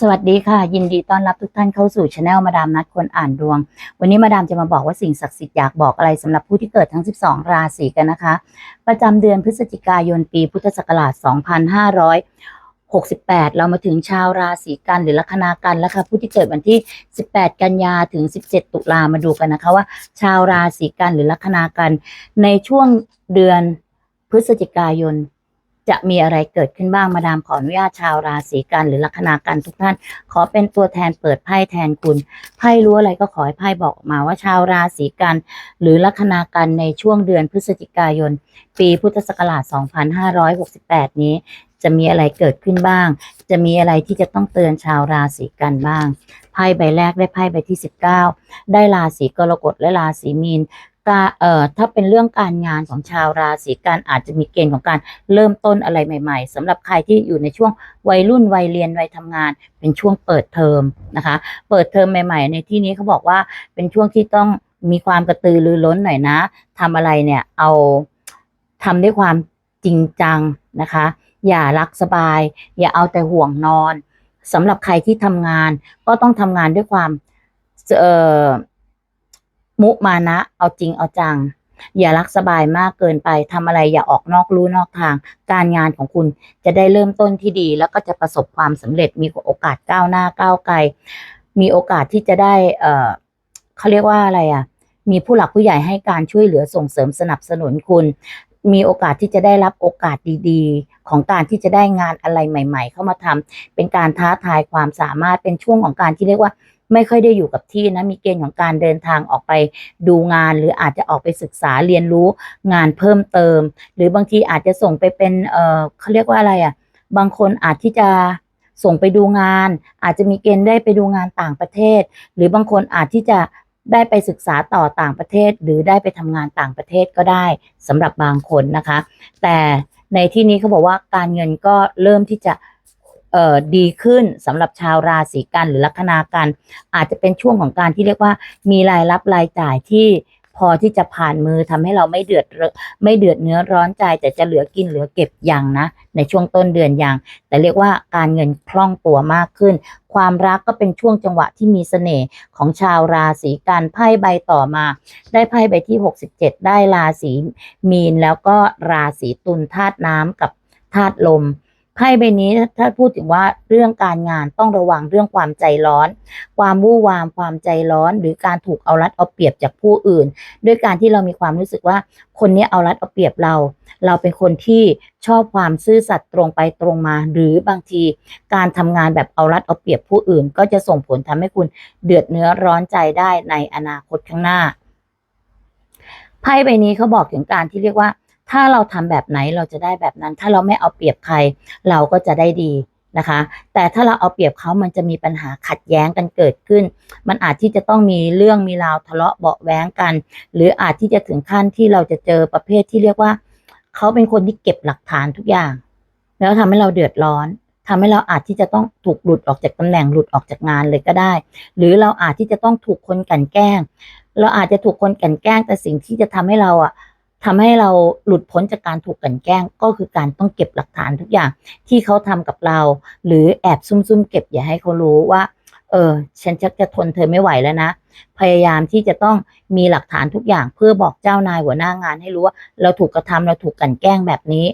สวัสดีค่ะ ยินดีต้อนรับทุกท่านเข้าสู่ช anel มาดามนัดคนอ่านดวง วันนี้มาดามจะมาบอกว่าสิ่งศักดิ์สิทธิ์อยากบอกอะไรสำหรับผู้ที่เกิดทั้ง 12 ราศีกันนะคะ ประจำเดือนพฤศจิกายนปีพุทธศักราช 2568 เรามาถึงชาวราศีกันหรือลัคนากันแล้วค่ะผู้ที่เกิดวันที่ 18 กันยาถึง 17 ตุลามาดูกันนะคะว่า ชาวราศีกันหรือลัคนากันในช่วงเดือนพฤศจิกายน จะมีอะไรเกิดขึ้นบ้างมาดามขออนุญาตชาวราศีกันหรือลัคนากันทุกท่าน ขอเป็นตัวแทนเปิดไพ่แทนคุณไพ่รู้อะไรก็ขอให้ไพ่บอกมาว่าชาวราศีกันหรือลัคนากันในช่วงเดือนพฤศจิกายน ปีพุทธศักราช 2568 นี้ จะมีอะไรเกิดขึ้นบ้าง จะมีอะไรที่จะต้องเตือนชาวราศีกันบ้างไพ่ใบแรกได้ไพ่ใบที่ 19 ได้ราศีกรกฎและราศีมีน กาเอ่อถ้าเป็นเรื่องการงานของชาวราศีกันอาจจะมีเกณฑ์ของการเริ่มต้นอะไรใหม่ ๆสำหรับใครที่อยู่ในช่วงวัยรุ่นวัยเรียนวัยทำงาน เป็นช่วงเปิดเทอมนะคะ เปิดเทอมใหม่ ๆ ในที่นี้เขาบอกว่าเป็นช่วงที่ต้องมีความกระตือรือร้นหน่อยนะทำอะไรเนี่ยเอาทำด้วยความจริงจังนะคะ อย่ารักสบาย อย่าเอาแต่ห่วงนอนสำหรับใครที่ทำงานก็ต้องทำงานด้วยความเอ่อ มุมานะ เอาจริงเอาจัง อย่ารักสบายมากเกินไปทำอะไรอย่าออกนอกลู่นอกทาง การงานของคุณจะได้เริ่มต้นที่ดี แล้วก็จะประสบความสำเร็จมีโอกาสก้าวหน้าก้าวไกล มีโอกาสที่จะได้เอ่อเขาเรียกว่าอะไรอะ มีผู้หลักผู้ใหญ่ให้การช่วยเหลือส่งเสริมสนับสนุนคุณมีโอกาสที่จะได้รับโอกาสดีๆ ของการที่จะได้งานอะไรใหม่ ๆ เข้ามาทำเป็นการท้าทายความสามารถเป็นช่วงของการที่เรียกว่า ไม่ค่อยได้อยู่กับที่นะมีเกณฑ์ของการเดินทางออกไปดูงาน หรืออาจจะออกไปศึกษาเรียนรู้งานเพิ่มเติม หรือบางทีอาจจะส่งไปเป็นเออเขาเรียกว่าอะไรอะบางคนอาจที่จะส่งไปดูงาน อาจจะมีเกณฑ์ได้ไปดูงานต่างประเทศ หรือบางคนอาจที่จะได้ไปศึกษาต่อต่างประเทศ หรือได้ไปทำงานต่างประเทศก็ได้สำหรับบางคนนะคะ แต่ในที่นี้เขาบอกว่าการเงินก็เริ่มที่จะ เอ่อดีขึ้นสำหรับชาวราศีกันหรือลัคนากัน อาจจะเป็นช่วงของการที่เรียกว่ามีรายรับรายจ่ายที่พอที่จะผ่านมือทำให้เราไม่เดือดเรอไม่เดือดเนื้อร้อนใจ แต่จะเหลือกินเหลือเก็บอย่างนะ ในช่วงต้นเดือนอย่าง แต่เรียกว่าการเงินคล่องตัวมากขึ้น ความรักก็เป็นช่วงจังหวะที่มีเสน่ห์ของชาวราศีกันไพ่ใบต่อมา ได้ไพ่ใบที่ 67 ได้ราศีมีนแล้วก็ราศีตุลธาตุน้ำกับธาตุลม ไพ่ใบนี้ถ้าพูดถึงว่าเรื่องการงานต้องระวังเรื่องความใจร้อน ความวู่วามความใจร้อน หรือการถูกเอารัดเอาเปรียบจากผู้อื่น ด้วยการที่เรามีความรู้สึกว่าคนนี้เอารัดเอาเปรียบเรา เราเป็นคนที่ชอบความซื่อสัตย์ตรงไปตรงมา หรือบางทีการทำงานแบบเอารัดเอาเปรียบผู้อื่น ก็จะส่งผลทำให้คุณเดือดเนื้อร้อนใจได้ในอนาคตข้างหน้าไพ่ใบนี้เขาบอกถึงการที่เรียกว่า ถ้าเราทำแบบไหนเราจะได้แบบนั้น ถ้าเราไม่เอาเปรียบใคร เราก็จะได้ดีนะคะ แต่ถ้าเราเอาเปรียบเขามันจะมีปัญหาขัดแย้งกันเกิดขึ้น มันอาจที่จะต้องมีเรื่องมีราวทะเลาะเบาะแว้งกัน หรืออาจที่จะถึงขั้นที่เราจะเจอประเภทที่เรียกว่า เขาเป็นคนที่เก็บหลักฐานทุกอย่าง แล้วทำให้เราเดือดร้อนทำให้เราอาจที่จะต้องถูกหลุดออกจากตำแหน่งหลุดออกจากงานเลยก็ได้ หรือเราอาจที่จะต้องถูกคนกลันแกล้ง เราอาจจะถูกคนกลันแกล้งแต่สิ่งที่จะทำให้เราอะ ทำให้เราหลุดพ้นจากการถูกกลันแกล้ง ก็คือการต้องเก็บหลักฐานทุกอย่าง ที่เขาทำกับเรา หรือแอบซุ่มๆเก็บอย่าให้เขารู้ว่า เออ ฉันชักจะทนเธอไม่ไหวแล้วนะ พยายามที่จะต้องมีหลักฐานทุกอย่าง เพื่อบอกเจ้านายหัวหน้างานให้รู้ว่า เราถูกกระทำเราถูกกลันแกล้งแบบนี้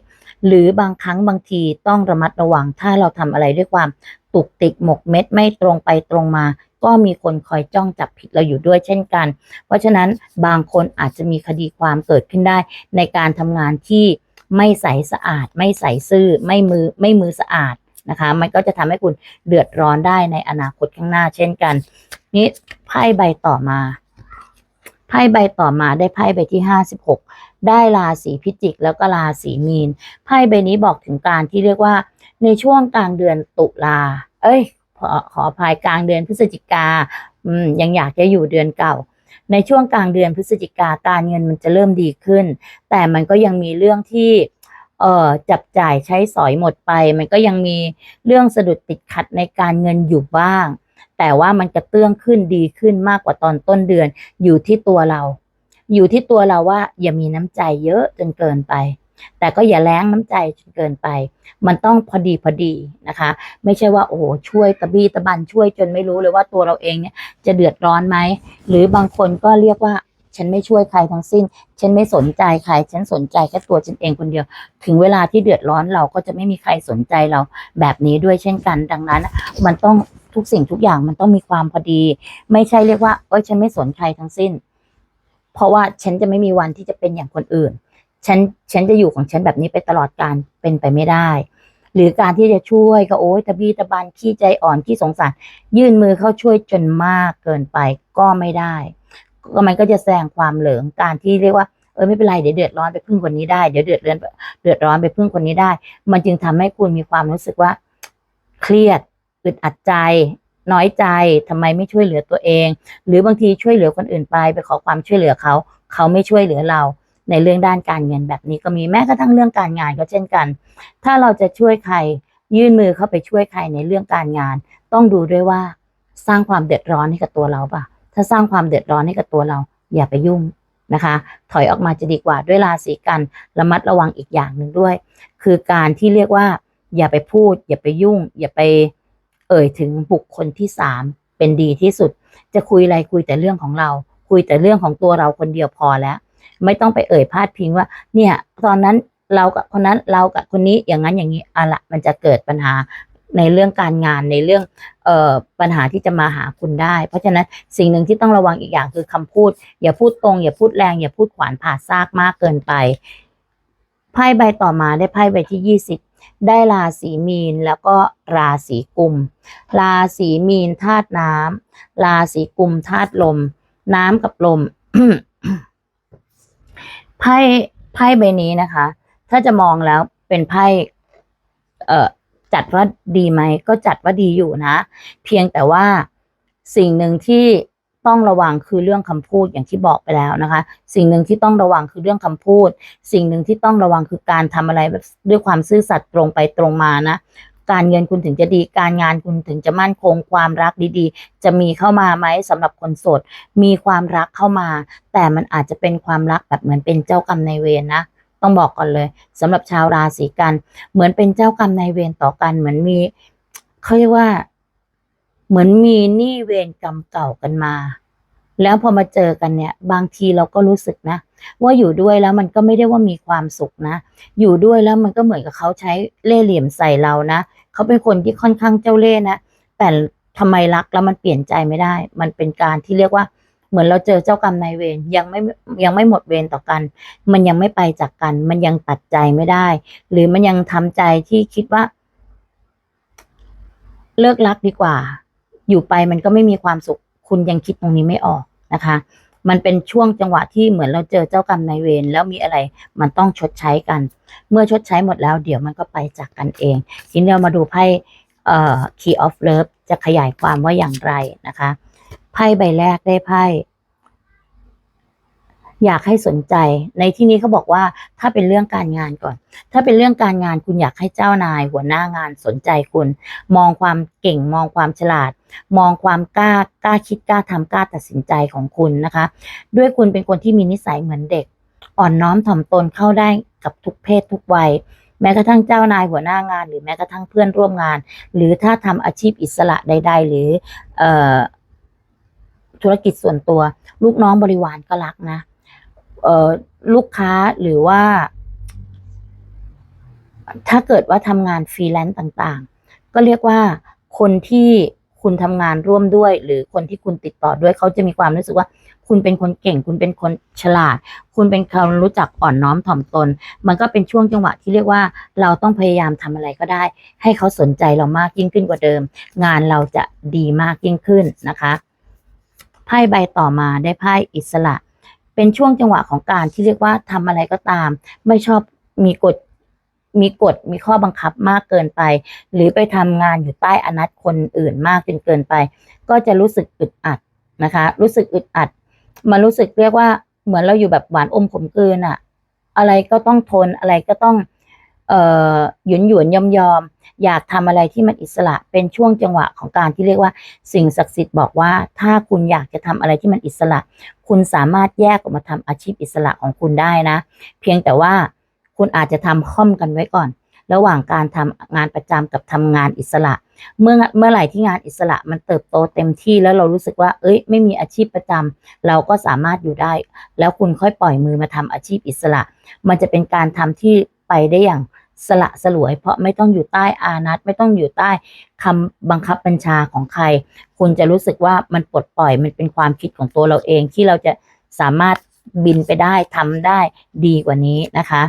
หรือบางครั้งบางทีต้องระมัดระวังถ้าเราทำอะไรด้วยความตุกติกหมกเม็ดไม่ตรงไปตรงมา ก็มีคนคอยจ้องจับผิดเราอยู่ด้วยเช่นกัน เพราะฉะนั้นบางคนอาจจะมีคดีความเกิดขึ้นได้ ในการทำงานที่ไม่ใสสะอาด ไม่ใสซื่อไม่มือไม่มือสะอาดนะคะ มันก็จะทำให้คุณเดือดร้อนได้ในอนาคตข้างหน้าเช่นกัน นี่ไพ่ใบต่อมาไพ่ใบต่อมาได้ไพ่ใบที่ห้าสิบหกได้ราศีพิจิก แล้วก็ราศีมีน ไพ่ใบนี้บอกถึงการที่เรียกว่าในช่วงกลางเดือนตุลา เอ้ย ขอขออภัยกลางเดือนพฤศจิกาอืมยังอยากจะอยู่เดือนเก่า ในช่วงกลางเดือนพฤศจิกาการเงินมันจะเริ่มดีขึ้น แต่มันก็ยังมีเรื่องที่เอ่อจับจ่ายใช้สอยหมดไป มันก็ยังมีเรื่องสะดุดติดขัดในการเงินอยู่บ้าง แต่ว่ามันกระเตื้องขึ้นดีขึ้นมากกว่าตอนต้นเดือนอยู่ที่ตัวเรา อยู่ที่ตัวเราว่าอย่ามีน้ำใจเยอะจนเกินไป แต่ก็อย่าแรงน้ำใจจนเกินไป มันต้องพอดีพอดีนะคะ ไม่ใช่ว่าโอ้โหช่วยตะบี้ตะบันช่วยจนไม่รู้เลยว่าตัวเราเองเนี่ยจะเดือดร้อนไหมหรือบางคนก็เรียกว่าฉันไม่ช่วยใครทั้งสิ้น ฉันไม่สนใจใคร ฉันสนใจแค่ตัวฉันเองคนเดียว ถึงเวลาที่เดือดร้อนเราก็จะไม่มีใครสนใจเราแบบนี้ด้วยเช่นกัน ดังนั้น มันต้องทุกสิ่งทุกอย่างมันต้องมีความพอดี ไม่ใช่เรียกว่าเอ้ยฉันไม่สนใครทั้งสิ้น เพราะว่าฉันจะไม่มีวันที่จะเป็นอย่างคนอื่น ฉันฉันจะอยู่ของฉันแบบนี้ไปตลอดการเป็นไปไม่ได้ หรือการที่จะช่วยก็โอ๊ยตะบี้ตะบันขี้ใจอ่อนขี้สงสาร ยื่นมือเข้าช่วยจนมากเกินไปก็ไม่ได้ ก็มันก็จะแสดงความเหลิงการที่เรียกว่าเออไม่เป็นไรเดี๋ยวเดือดร้อนไปพึ่งคนนี้ได้เดี๋ยวเดือดร้อนเดือดร้อนไปพึ่งคนนี้ได้ มันจึงทำให้คุณมีความรู้สึกว่า เครียดอึดอัดใจ น้อยใจทำไมไม่ช่วยเหลือตัวเอง หรือบางทีช่วยเหลือคนอื่นไปไปขอความช่วยเหลือเขา เขาไม่ช่วยเหลือเรา ในเรื่องด้านการเงินแบบนี้ก็มีแม้กระทั่งเรื่องการงานก็เช่นกัน ถ้าเราจะช่วยใครยื่นมือเข้าไปช่วยใครในเรื่องการงาน ต้องดูด้วยว่าสร้างความเดือดร้อนให้กับตัวเราป่ะ ถ้าสร้างความเดือดร้อนให้กับตัวเรา อย่าไปยุ่งนะคะ ถอยออกมาจะดีกว่าด้วยราศีกันระมัดระวังอีกอย่างหนึ่งด้วย คือการที่เรียกว่า อย่าไปพูด อย่าไปยุ่ง อย่าไปเอ่ยถึงบุคคลที่สามเป็นดีที่สุด จะคุยอะไรคุยแต่เรื่องของเรา คุยแต่เรื่องของตัวเราคนเดียวพอแล้ว ไม่ต้องไปเอ่ยพาดพิงว่า เนี่ยตอนนั้นเรากับคนนั้นเรากับคนนี้อย่างนั้นอย่างนี้อะละมันจะเกิดปัญหาในเรื่องการงานในเรื่องเอ่อปัญหาที่จะมาหาคุณได้ เพราะฉะนั้นสิ่งหนึ่งที่ต้องระวังอีกอย่างคือคำพูด อย่าพูดตรง อย่าพูดแรง อย่าพูดขวานผ่าซากมากเกินไปไพ่ใบต่อมาได้ไพ่ใบที่ยี่สิบได้ราศีมีนแล้วก็ราศีกุม ราศีมีนธาตุน้ำราศีกุมธาตุลม น้ำกับลม ไพ่ไพ่ใบนี้นะคะ ถ้าจะมองแล้วเป็นไพ่เอ่อจัดว่าดีไหมก็จัดว่าดีอยู่นะ เพียงแต่ว่าสิ่งหนึ่งที่ต้องระวังคือเรื่องคำพูดอย่างที่บอกไปแล้วนะคะ สิ่งหนึ่งที่ต้องระวังคือเรื่องคำพูด สิ่งหนึ่งที่ต้องระวังคือการทำอะไรแบบด้วยความซื่อสัตย์ตรงไปตรงมานะ การเงินคุณถึงจะดี การงานคุณถึงจะมั่นคง ความรักดีๆ จะมีเข้ามาไหมสำหรับคนโสด มีความรักเข้ามา แต่มันอาจจะเป็นความรักแบบเหมือนเป็นเจ้ากรรมนายเวรนะต้องบอกก่อนเลยสำหรับชาวราศีกัน เหมือนเป็นเจ้ากรรมนายเวรต่อกัน เหมือนมีเขาเรียกว่า เหมือนมีหนี้เวรกรรมเก่ากันมา แล้วพอมาเจอกันเนี่ย บางทีเราก็รู้สึกนะ ว่าอยู่ด้วยแล้วมันก็ไม่ได้ว่ามีความสุขนะ อยู่ด้วยแล้วมันก็เหมือนกับเขาใช้เล่ห์เหลี่ยมใส่เรานะ เขาเป็นคนที่ค่อนข้างเจ้าเล่ห์นะ แต่ทำไมรักแล้วมันเปลี่ยนใจไม่ได้ มันเป็นการที่เรียกว่าเหมือนเราเจอเจ้ากรรมนายเวรยังไม่ยังไม่หมดเวรต่อกัน มันยังไม่ไปจากกัน มันยังตัดใจไม่ได้ หรือมันยังทำใจที่คิดว่า เลิกรักดีกว่า อยู่ไปมันก็ไม่มีความสุข คุณยังคิดตรงนี้ไม่ออกนะคะ มันเป็นช่วงจังหวะที่เหมือนเราเจอเจ้ากรรมนายเวรแล้วมีอะไรมันต้องชดใช้กัน เมื่อชดใช้หมดแล้ว เดี๋ยวมันก็ไปจากกันเองทีนี้เรามาดูไพ่เอ่อ Key of Love จะขยายความว่าอย่างไรนะคะ ไพ่ใบแรกได้ไพ่ อยากให้สนใจ ในที่นี้เขาบอกว่าถ้าเป็นเรื่องการงานก่อน ถ้าเป็นเรื่องการงานคุณอยากให้เจ้านาย หัวหน้างานสนใจคุณ มองความเก่งมองความฉลาด มองความกล้ากล้าคิดกล้าทำกล้าตัดสินใจของคุณนะคะ ด้วยคุณเป็นคนที่มีนิสัยเหมือนเด็ก อ่อนน้อมถ่อมตนเข้าได้กับทุกเพศทุกวัยแม้กระทั่งเจ้านายหัวหน้างาน หรือแม้กระทั่งเพื่อนร่วมงาน หรือถ้าทำอาชีพอิสระใด ๆ หรือออธุรกิจส่วนตัว ลูกน้องบริวารก็รักนะ ลูกค้าหรือว่า ถ้าเกิดว่าทำงานฟรีแลนซ์ต่างๆ ก็เรียกว่าคนที่คุณทำงานร่วมด้วย หรือคนที่คุณติดต่อด้วยเขาจะมีความรู้สึกว่า คุณเป็นคนเก่ง คุณเป็นคนฉลาด คุณเป็นคนรู้จักอ่อนน้อมถ่อมตน มันก็เป็นช่วงจังหวะที่เรียกว่าเราต้องพยายามทำอะไรก็ได้ ให้เขาสนใจเรามากยิ่งขึ้นกว่าเดิม งานเราจะดีมากยิ่งขึ้นนะคะไพ่ใบต่อมาได้ไพ่อิสระ เป็นช่วงจังหวะของการที่เรียกว่าทำอะไรก็ตาม ไม่ชอบมีกฎมีกฎมีข้อบังคับมากเกินไป หรือไปทำงานอยู่ใต้อนัตคนอื่นมากจนเกินไป ก็จะรู้สึกอึดอัดนะคะ รู้สึกอึดอัดมันรู้สึกเรียกว่าเหมือนเราอยู่แบบหวานอมขมกลืนอะอะไรก็ต้องทนอะไรก็ต้อง หยุนหยวนยอมยอม อยากทำอะไรที่มันอิสระเป็นช่วงจังหวะของการที่เรียกว่าสิ่งศักดิ์สิทธิ์บอกว่า ถ้าคุณอยากจะทำอะไรที่มันอิสระ คุณสามารถแยกออกมาทำอาชีพอิสระของคุณได้นะ เพียงแต่ว่าคุณอาจจะทำค่อมกันไว้ก่อน ระหว่างการทำงานประจำกับทำงานอิสระ เมื่อเมื่อไหร่ที่งานอิสระมันเติบโตเต็มที่แล้วเรารู้สึกว่า เอ้ย ไม่มีอาชีพประจำเราก็สามารถอยู่ได้ แล้วคุณค่อยปล่อยมือมาทำอาชีพอิสระ มันจะเป็นการทำที่ไปได้อย่าง สละสลวย เพราะไม่ต้องอยู่ใต้อานัตไม่ต้องอยู่ใต้คำบังคับบัญชาของใคร คุณจะรู้สึกว่ามันปลดปล่อยมันเป็นความคิดของตัวเราเองที่เราจะสามารถบินไปได้ทำได้ดีกว่านี้นะคะ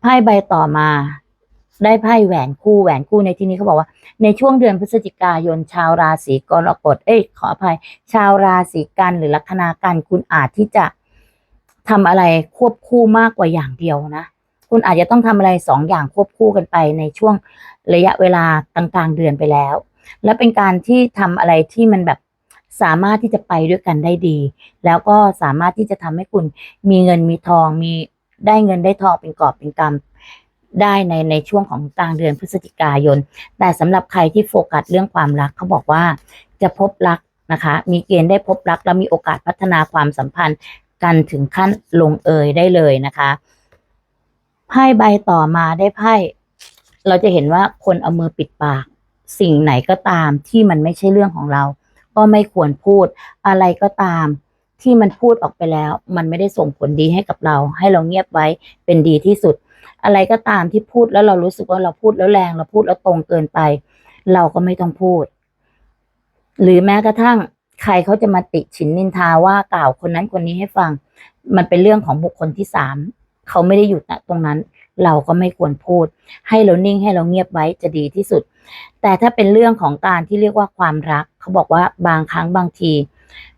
ไพ่ใบต่อมาได้ไพ่แหวนคู่แหวนคู่ในที่นี้เขาบอกว่า ในช่วงเดือนพฤศจิกายนชาวราศีกรกฎเอ้ยขออภัย ชาวราศีกันหรือลัคนากันคุณอาจที่จะทำอะไรควบคู่มากกว่าอย่างเดียวนะ คุณอาจจะต้องทำอะไรสองอย่างควบคู่กันไปในช่วงระยะเวลากลางๆเดือนไปแล้ว และเป็นการที่ทำอะไรที่มันแบบสามารถที่จะไปด้วยกันได้ดี แล้วก็สามารถที่จะทำให้คุณมีเงินมีทองมีได้เงินได้ทองเป็นกอบเป็นกำได้ในในช่วงของกลางเดือนพฤศจิกายน แต่สำหรับใครที่โฟกัสเรื่องความรักเขาบอกว่าจะพบรักนะคะ มีเกณฑ์ได้พบรัก แล้วมีโอกาสพัฒนาความสัมพันธ์กันถึงขั้นลงเอยได้เลยนะคะ ไพ่ใบต่อมาได้ไพ่ เราจะเห็นว่าคนเอามือปิดปาก สิ่งไหนก็ตามที่มันไม่ใช่เรื่องของเรา ก็ไม่ควรพูดอะไรก็ตาม ที่มันพูดออกไปแล้ว มันไม่ได้ส่งผลดีให้กับเรา ให้เราเงียบไว้เป็นดีที่สุด อะไรก็ตามที่พูดแล้วเรารู้สึกว่าเราพูดแล้วแรง เราพูดแล้วตรงเกินไป เราก็ไม่ต้องพูด หรือแม้กระทั่งใครเขาจะมาติฉินนินทาว่ากล่าวคนนั้นคนนี้ให้ฟัง มันเป็นเรื่องของบุคคลที่สาม เขาไม่ได้อยู่ณตรงนั้น เราก็ไม่ควรพูด ให้เรานิ่งให้เราเงียบไว้จะดีที่สุด แต่ถ้าเป็นเรื่องของการที่เรียกว่าความรัก เขาบอกว่าบางครั้งบางที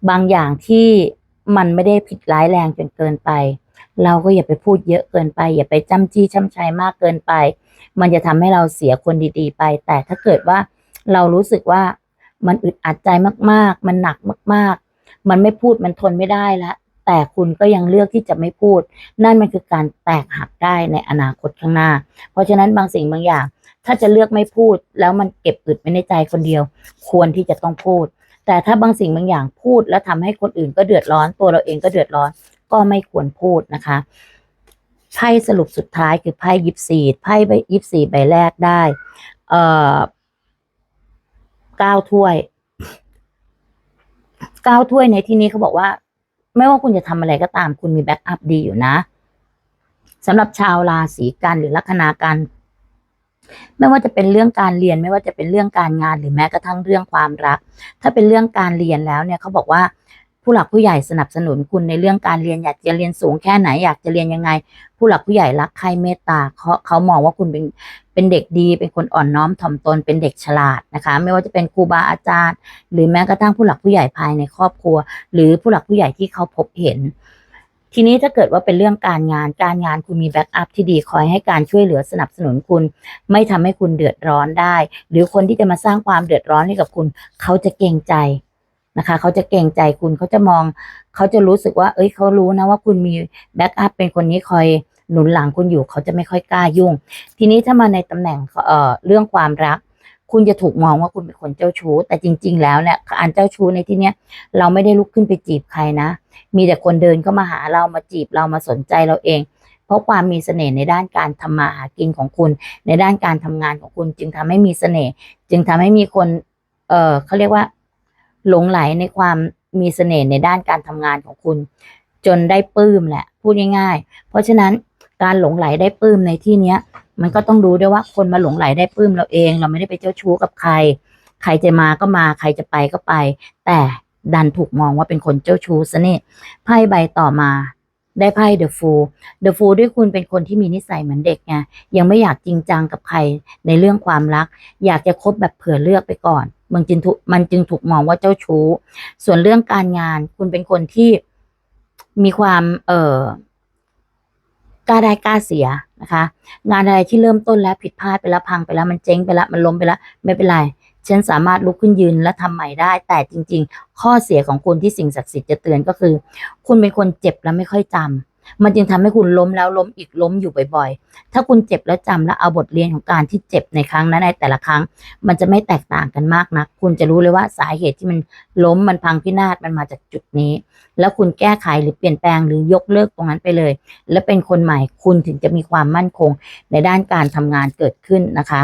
บางอย่างที่มันไม่ได้ผิดร้ายแรงจนเกินไป เราก็อย่าไปพูดเยอะเกินไป อย่าไปจ้ำจี้ช้ำชัยมากเกินไป มันจะทำให้เราเสียคนดีๆ ไป แต่ถ้าเกิดว่าเรารู้สึกว่ามันอึดอัดใจมากๆ มันหนักมาก ๆ มันไม่พูดมันทนไม่ได้แล้ว แต่คุณก็ยังเลือกที่จะไม่พูด นั่นมันคือการแตกหักได้ในอนาคตข้างหน้า เพราะฉะนั้นบางสิ่งบางอย่าง ถ้าจะเลือกไม่พูด แล้วมันเก็บอึดไว้ในใจคนเดียว ควรที่จะต้องพูด แต่ถ้าบางสิ่งบางอย่างพูด แล้วทำให้คนอื่นก็เดือดร้อน ตัวเราเองก็เดือดร้อน ก็ไม่ควรพูดนะคะไพ่สรุปสุดท้ายคือไพ่ยิปซีไพ่ใบยิปซีใบแรกได้ เอ่อเก้าถ้วยเก้าถ้วยในที่นี้เขาบอกว่า ไม่ว่าคุณจะทำอะไรก็ตาม คุณมีแบ็กอัพดีอยู่นะสำหรับชาวราศีกันหรือลัคนากัน ไม่ว่าจะเป็นเรื่องการเรียน ไม่ว่าจะเป็นเรื่องการงานหรือแม้กระทั่งเรื่องความรัก ถ้าเป็นเรื่องการเรียนแล้วเนี่ยเขาบอกว่าผู้หลักผู้ใหญ่สนับสนุนคุณในเรื่องการเรียนอยากจะเรียนสูงแค่ไหนอยากจะเรียนยังไง ผู้หลักผู้ใหญ่รักใครเมตตาเขาเขามองว่าคุณเป็น เป็นเด็กดี เป็นคนอ่อนน้อมถ่อมตน เป็นเด็กฉลาดนะคะ ไม่ว่าจะเป็นครูบาอาจารย์ หรือแม้กระทั่งผู้หลักผู้ใหญ่ภายในครอบครัว หรือผู้หลักผู้ใหญ่ที่เขาพบเห็น ทีนี้ถ้าเกิดว่าเป็นเรื่องการงาน การงานคุณมีแบ็กอัพที่ดีคอยให้การช่วยเหลือสนับสนุนคุณ ไม่ทำให้คุณเดือดร้อนได้ หรือคนที่จะมาสร้างความเดือดร้อนให้กับคุณ เขาจะเกรงใจนะคะเขาจะเกรงใจคุณเขาจะมอง เขาจะรู้สึกว่า เอ้ยเขารู้นะว่าคุณมีแบ็กอัพเป็นคนนี้คอย หนุนหลังคุณอยู่เขาจะไม่ค่อยกล้ายุ่ง ทีนี้ถ้ามาในตำแหน่งเอ่อเรื่องความรัก คุณจะถูกมองว่าคุณเป็นคนเจ้าชู้ แต่จริง ๆ แล้วเนี่ยอันเจ้าชู้ในที่เนี้ยเราไม่ได้ลุกขึ้นไปจีบใครนะ มีแต่คนเดินเข้ามาหาเรามาจีบเรามาสนใจเราเอง เพราะความมีเสน่ห์ในด้านการทำมาหากินของคุณ ในด้านการทำงานของคุณ จึงทำให้มีเสน่ห์จึงทำให้มีคนเออเขาเรียกว่าหลงไหลในความมีเสน่ห์ในด้านการทำงานของคุณ จนได้ปลื้มแหละพูดง่ายๆ เพราะฉะนั้น การหลงไหลได้ปลื้มในที่เนี้ย มันก็ต้องดูด้วยว่าคนมาหลงไหลได้ปลื้มเราเอง เราไม่ได้ไปเจ้าชู้กับใคร ใครจะมาก็มาใครจะไปก็ไป แต่ดันถูกมองว่าเป็นคนเจ้าชู้ซะนี่ไพ่ใบต่อมาได้ไพ่เดอะฟูเดอะฟูด้วยคุณเป็นคนที่มีนิสัยเหมือนเด็กไงยังไม่อยากจริงจังกับใครในเรื่องความรัก อยากจะคบแบบเผื่อเลือกไปก่อนมันจึงถูกมันจึงถูกมองว่าเจ้าชู้ ส่วนเรื่องการงานคุณเป็นคนที่มีความ เอ่อ กล้าได้กล้าเสียนะคะ งานอะไรที่เริ่มต้นแล้วผิดพลาดไปแล้วพังไปแล้วมันเจ๊งไปแล้วมันล้มไปแล้วไม่เป็นไรฉันสามารถลุกขึ้นยืนและทำใหม่ได้ แต่จริง ๆ ข้อเสียของคุณที่สิ่งศักดิ์สิทธิ์จะเตือนก็คือ คุณเป็นคนเจ็บแล้วไม่ค่อยจ มันจึงทำให้คุณล้มแล้วล้มอีกล้มอยู่บ่อยๆ ถ้าคุณเจ็บแล้วจำแล้วเอาบทเรียนของการที่เจ็บในครั้งนั้นในแต่ละครั้ง มันจะไม่แตกต่างกันมากนัก คุณจะรู้เลยว่าสาเหตุที่มันล้มมันพังพินาศมันมาจากจุดนี้ แล้วคุณแก้ไขหรือเปลี่ยนแปลงหรือยกเลิกตรงนั้นไปเลย และเป็นคนใหม่คุณถึงจะมีความมั่นคงในด้านการทำงานเกิดขึ้นนะคะ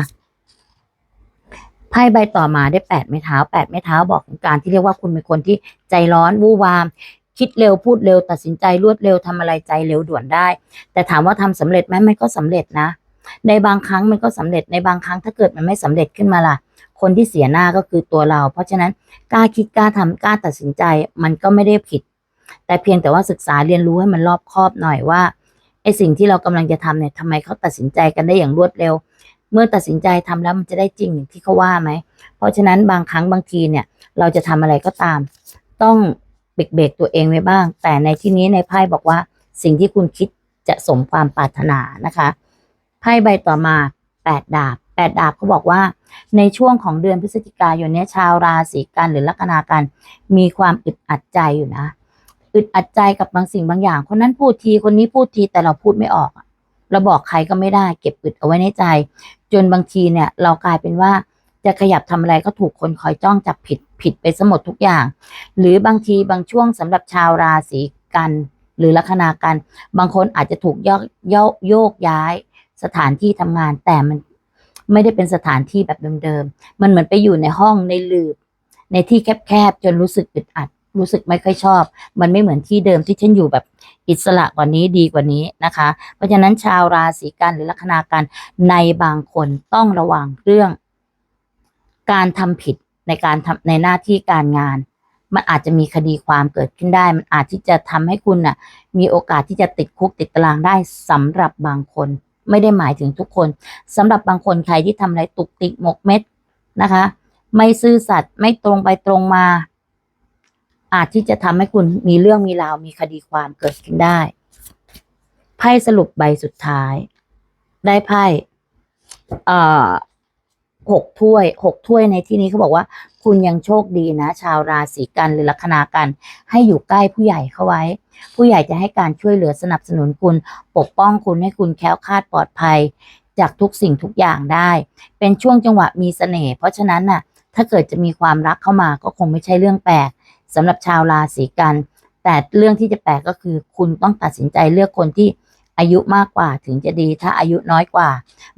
ไพ่ใบต่อมาได้แปดไม้เท้าแปดไม้เท้าบอกถึงการที่เรียกว่าคุณเป็นคนที่ใจร้อนวู่วาม คิดเร็วพูดเร็วตัดสินใจรวดเร็วทำอะไรใจเร็วด่วนได้ แต่ถามว่าทำสำเร็จไหมมันก็สำเร็จนะ ในบางครั้งมันก็สำเร็จในบางครั้งถ้าเกิดมันไม่สำเร็จขึ้นมาล่ะ คนที่เสียหน้าก็คือตัวเรา เพราะฉะนั้นกล้าคิดกล้าทำกล้าตัดสินใจมันก็ไม่ได้ผิด แต่เพียงแต่ว่าศึกษาเรียนรู้ให้มันรอบคอบหน่อยว่าไอ้สิ่งที่เรากำลังจะทำเนี่ยทำไมเขาตัดสินใจกันได้อย่างรวดเร็ว เมื่อตัดสินใจทำแล้วมันจะได้จริงอย่างที่เขาว่าไหม เพราะฉะนั้นบางครั้งบางทีเนี่ย เราจะทำอะไรก็ตาม ต้อง เบรกๆตัวเองไว้บ้าง แต่ในที่นี้ในไพ่บอกว่าสิ่งที่คุณคิดจะสมความปรารถนานะคะไพ่ใบต่อมาแปดดาบแปดดาบเขาบอกว่า ในช่วงของเดือนพฤศจิกายนนี้ชาวราศีกันหรือลัคนากันมีความอึดอัดใจอยู่นะอึดอัดใจกับบางสิ่งบางอย่าง คนนั้นพูดทีคนนี้พูดทีแต่เราพูดไม่ออกเราบอกใครก็ไม่ได้ เก็บอึดเอาไว้ในใจ จนบางทีเนี่ย เรากลายเป็นว่าจะขยับทำอะไรก็ถูกคนคอยจ้องจับผิด ผิดไปสมดทุกอย่าง หรือบางทีบางช่วงสำหรับชาวราศีกันหรือลัคนากัน บางคนอาจจะถูกยกโยกโยกย้ายสถานที่ทำงานแต่มันไม่ได้เป็นสถานที่แบบเดิมๆ มันเหมือนไปอยู่ในห้องในหลืบ ในที่แคบๆ จนรู้สึกอึดอัด รู้สึกไม่ค่อยชอบ มันไม่เหมือนที่เดิมที่ฉันอยู่แบบอิสระกว่านี้ดีกว่านี้นะคะ เพราะฉะนั้นชาวราศีกันหรือลัคนากันในบางคนต้องระวังเรื่อง การทำผิด ในการทำในหน้าที่การงาน มันอาจจะมีคดีความเกิดขึ้นได้ มันอาจที่จะทำให้คุณน่ะ มีโอกาสที่จะติดคุกติดตารางได้สำหรับบางคน ไม่ได้หมายถึงทุกคนสำหรับบางคนใครที่ทำอะไรตุกติกหมกเม็ดนะคะ ไม่ซื่อสัตย์ไม่ตรงไปตรงมา อาจที่จะทำให้คุณมีเรื่องมีราวมีคดีความเกิดขึ้นได้ไพ่สรุปใบสุดท้าย ได้ไพ่เอ่อ หกถ้วยหกถ้วยในที่นี้เขาบอกว่า คุณยังโชคดีนะ ชาวราศีกันหรือลัคนากัน ให้อยู่ใกล้ผู้ใหญ่เข้าไว้ ผู้ใหญ่จะให้การช่วยเหลือสนับสนุนคุณ ปกป้องคุณให้คุณแคล้วคลาดปลอดภัย จากทุกสิ่งทุกอย่างได้ เป็นช่วงจังหวะมีเสน่ห์เพราะฉะนั้นน่ะ ถ้าเกิดจะมีความรักเข้ามาก็คงไม่ใช่เรื่องแปลกสำหรับชาวราศีกัน แต่เรื่องที่จะแปลกก็คือ คุณต้องตัดสินใจเลือกคนที่ อายุมากกว่าถึงจะดี ถ้าอายุน้อยกว่า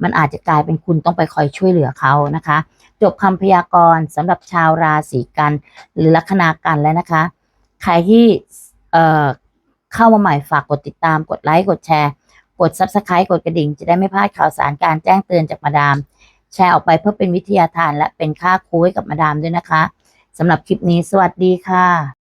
มันอาจจะกลายเป็นคุณต้องไปคอยช่วยเหลือเขานะคะ จบคำพยากรณ์สำหรับชาวราศีกัน หรือลัคนากันแล้วนะคะ ใครที่เอ่อเข้ามาใหม่ฝากกดติดตามกดไลค์กดแชร์ กด Subscribe กดกระดิ่ง จะได้ไม่พลาดข่าวสารการแจ้งเตือนจากมาดาม แชร์ออกไปเพื่อเป็นวิทยาทานและเป็นค่าครูให้กับมาดามด้วยนะคะสำหรับคลิปนี้สวัสดีค่ะ